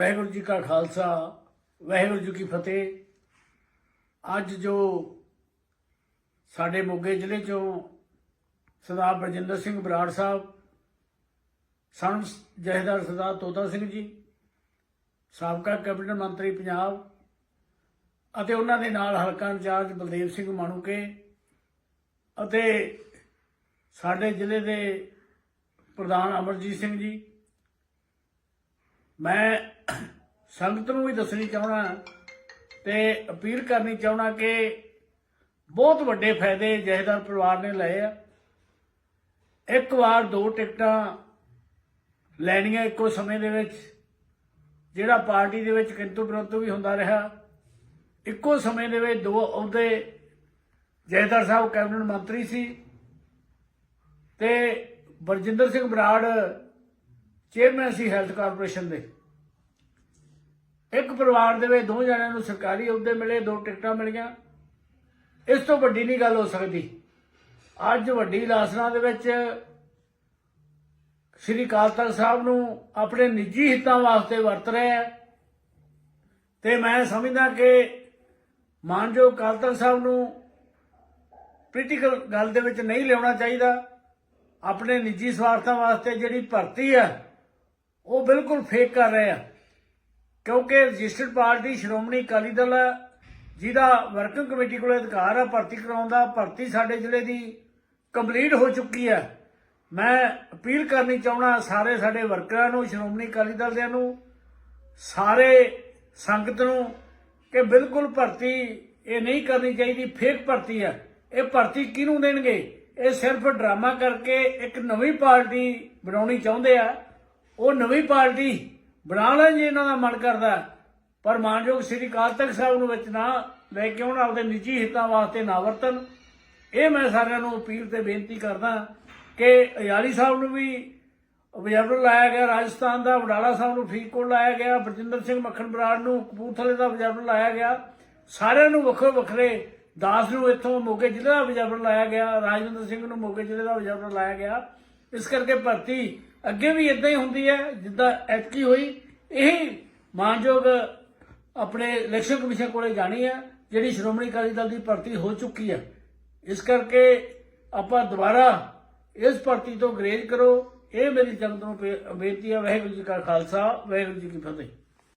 ਵਾਹਿਗੁਰੂ ਜੀ ਕਾ ਖਾਲਸਾ, ਵਾਹਿਗੁਰੂ ਜੀ ਕੀ ਫਤਿਹ। ਅੱਜ ਜੋ ਸਾਡੇ ਮੋਗੇ ਜ਼ਿਲ੍ਹੇ ਚੋਂ ਸਰਦਾਰ ਬਰਜਿੰਦਰ ਸਿੰਘ ਬਰਾੜ ਸਾਹਿਬ, ਸਨ ਜਹੇਦਾਰ ਸਰਦਾਰ ਤੋਤਾ ਸਿੰਘ ਜੀ, ਸਾਬਕਾ ਕੈਬਨਿਟ ਮੰਤਰੀ ਪੰਜਾਬ ਅਤੇ ਉਹਨਾਂ ਦੇ ਨਾਲ ਹਲਕਾ ਇੰਚਾਰਜ ਬਲਦੇਵ ਸਿੰਘ ਮਾਣੂਕੇ ਅਤੇ ਸਾਡੇ ਜ਼ਿਲ੍ਹੇ ਦੇ ਪ੍ਰਧਾਨ ਅਮਰਜੀਤ ਸਿੰਘ ਜੀ ਮੈਂ ਸੰਗਤ ਨੂੰ ਵੀ ਦੱਸਣੀ ਚਾਹਣਾ ਤੇ ਅਪੀਲ ਕਰਨੀ ਚਾਹਣਾ ਕਿ ਬਹੁਤ ਵੱਡੇ ਫਾਇਦੇ ਜਹੇਦਾਰ ਪਰਿਵਾਰ ਨੇ ਲਏ ਆ। ਇੱਕ ਵਾਰ ਦੋ ਟਿਕਟਾਂ ਲੈਣੀਆਂ ਇੱਕੋ ਸਮੇਂ ਦੇ ਵਿੱਚ, ਜਿਹੜਾ ਪਾਰਟੀ ਦੇ ਵਿੱਚ ਕਿੰਤੂ ਪਰੰਤੂ ਵੀ ਹੁੰਦਾ ਰਿਹਾ। ਇੱਕੋ ਸਮੇਂ ਦੇ ਵਿੱਚ ਦੋ ਅਹੁਦੇ ਜਹੇਦਾਰ ਸਾਹਿਬ, ਕੈਬਨਿਟ ਮੰਤਰੀ ਸੀ ਤੇ ਬਰਜਿੰਦਰ ਸਿੰਘ ਬਰਾੜ ਚੇਅਰਮੈਨ ਸੀ ਹੈਲਥ ਕਾਰਪੋਰੇਸ਼ਨ ਦੇ। ਇੱਕ ਪਰਿਵਾਰ ਦੇ ਵਿੱਚ ਦੋ ਜਣਿਆਂ ਨੂੰ ਸਰਕਾਰੀ ਅਹੁਦੇ ਮਿਲੇ, ਦੋ ਟਿਕਟਾਂ ਮਿਲੀਆਂ। ਇਸ ਤੋਂ ਵੱਡੀ ਨਹੀਂ ਗੱਲ ਹੋ ਸਕਦੀ। ਅੱਜ ਵੱਡੀ ਲਾਸਨਾ ਦੇ ਵਿੱਚ ਸ੍ਰੀ ਅਕਾਲ ਤਖਤ ਸਾਹਿਬ ਨੂੰ ਆਪਣੇ ਨਿੱਜੀ ਹਿੱਤਾਂ ਵਾਸਤੇ ਵਰਤ ਰਹੇ ਹੈ ਤੇ ਮੈਂ ਸਮਝਦਾ ਕਿ ਮਾਨਯੋਗ ਅਕਾਲ ਤਖਤ ਸਾਹਿਬ ਨੂੰ ਪੋਲੀਟੀਕਲ ਗੱਲ ਦੇ ਵਿੱਚ ਨਹੀਂ ਲਿਆਉਣਾ ਚਾਹੀਦਾ। ਆਪਣੇ ਨਿੱਜੀ ਸਵਾਰਥਾਂ ਵਾਸਤੇ ਜਿਹੜੀ ਭਰਤੀ ਹੈ ਉਹ ਬਿਲਕੁਲ ਫੇਕ ਕਰ ਰਹੇ ਆ। ਕਿਉਂਕਿ ਰਜਿਸਟਰਡ ਪਾਰਟੀ ਸ਼੍ਰੋਮਣੀ ਅਕਾਲੀ ਦਲ ਹੈ, ਜਿਹਦਾ ਵਰਕਿੰਗ ਕਮੇਟੀ ਕੋਲ ਅਧਿਕਾਰ ਹੈ ਭਰਤੀ ਕਰਾਉਣ ਦਾ, ਭਰਤੀ ਸਾਡੇ ਜ਼ਿਲ੍ਹੇ ਦੀ ਕੰਪਲੀਟ ਹੋ ਚੁੱਕੀ ਹੈ। ਮੈਂ ਅਪੀਲ ਕਰਨੀ ਚਾਹੁੰਦਾ ਸਾਰੇ ਸਾਡੇ ਵਰਕਰਾਂ ਨੂੰ, ਸ਼੍ਰੋਮਣੀ ਅਕਾਲੀ ਦਲ ਦਿਆਂ ਨੂੰ, ਸਾਰੇ ਸੰਗਤ ਨੂੰ, ਕਿ ਬਿਲਕੁਲ ਭਰਤੀ ਇਹ ਨਹੀਂ ਕਰਨੀ ਚਾਹੀਦੀ ਫੇਕ ਭਰਤੀ ਹੈ। ਇਹ ਭਰਤੀ ਕਿਹਨੂੰ ਦੇਣਗੇ? ਇਹ ਸਿਰਫ ਡਰਾਮਾ ਕਰਕੇ ਇੱਕ ਨਵੀਂ ਪਾਰਟੀ ਬਣਾਉਣੀ ਚਾਹੁੰਦੇ ਆ। ਉਹ ਨਵੀਂ ਪਾਰਟੀ ਬਣਾ ਲੈਣ ਜੇ ਇਹਨਾਂ ਦਾ ਮਨ ਕਰਦਾ। ਪਰ ਮਾਨਯੋਗ ਸ੍ਰੀ ਅਕਾਲ ਤਖਤ ਸਾਹਿਬ ਨੂੰ ਵਿੱਚ ਨਾ ਲੈ ਕੇ ਉਹਨਾਂ ਆਪਦੇ ਨਿੱਜੀ ਹਿੱਤਾਂ ਵਾਸਤੇ ਨਾ ਵਰਤਣ, ਇਹ ਮੈਂ ਸਾਰਿਆਂ ਨੂੰ ਅਪੀਲ ਤੇ ਬੇਨਤੀ ਕਰਦਾ ਕਿ ਅਯਾਲੀ ਸਾਹਿਬ ਨੂੰ ਵੀ ਆਬਜ਼ਰਵਰ ਲਾਇਆ ਗਿਆ, ਰਾਜਸਥਾਨ ਦਾ, ਵਡਾਲਾ ਸਾਹਿਬ ਨੂੰ ਫਰੀਦਕੋਟ ਲਾਇਆ ਗਿਆ, ਬਰਜਿੰਦਰ ਸਿੰਘ ਮੱਖਣ ਬਰਾੜ ਨੂੰ, ਕਪੂਰਥਲੇ ਦਾ ਆਬਜ਼ਰਵਰ ਲਾਇਆ ਗਿਆ। ਸਾਰਿਆਂ ਨੂੰ ਵੱਖੋ ਵੱਖਰੇ ਦਾਸ ਨੂੰ ਇੱਥੋਂ ਮੋਗੇ ਜ਼ਿਲ੍ਹੇ ਦਾ ਆਬਜ਼ਰਵਰ ਲਾਇਆ ਗਿਆ, ਰਾਜਵਿੰਦਰ ਸਿੰਘ ਨੂੰ ਮੋਗੇ ਜ਼ਿਲ੍ਹੇ ਦਾ ਆਬਜ਼ਰਵਰ ਲਾਇਆ ਗਿਆ। ਇਸ ਕਰਕੇ ਭਰਤੀ ਅੱਗੇ ਵੀ ਇਦਾਂ ਹੀ ਹੁੰਦੀ ਹੈ, ਜਿੱਦਾਂ ਐਤਕੀ ਹੋਈ, ਇਹ ਮਾਨਯੋਗ ਆਪਣੇ ਇਲੈਕਸ਼ਨ ਕਮਿਸ਼ਨ ਕੋਲੇ ਜਾਣੀ ਹੈ, ਜਿਹੜੀ ਸ਼੍ਰੋਮਣੀ ਅਕਾਲੀ ਦਲ ਦੀ ਭਰਤੀ ਹੋ ਚੁੱਕੀ ਹੈ। ਇਸ ਕਰਕੇ ਆਪਾਂ ਦੁਬਾਰਾ ਇਸ ਭਰਤੀ ਤੋਂ ਗਰੇਜ ਕਰੋ। ਇਹ ਮੇਰੀ ਜਨਤਾ ਨੂੰ ਬੇਨਤੀ ਹੈ। ਵਾਹਿਗੁਰੂ ਜੀ ਕਾ ਖਾਲਸਾ, ਵਾਹਿਗੁਰੂ ਜੀ ਕੀ ਫਤਿਹ।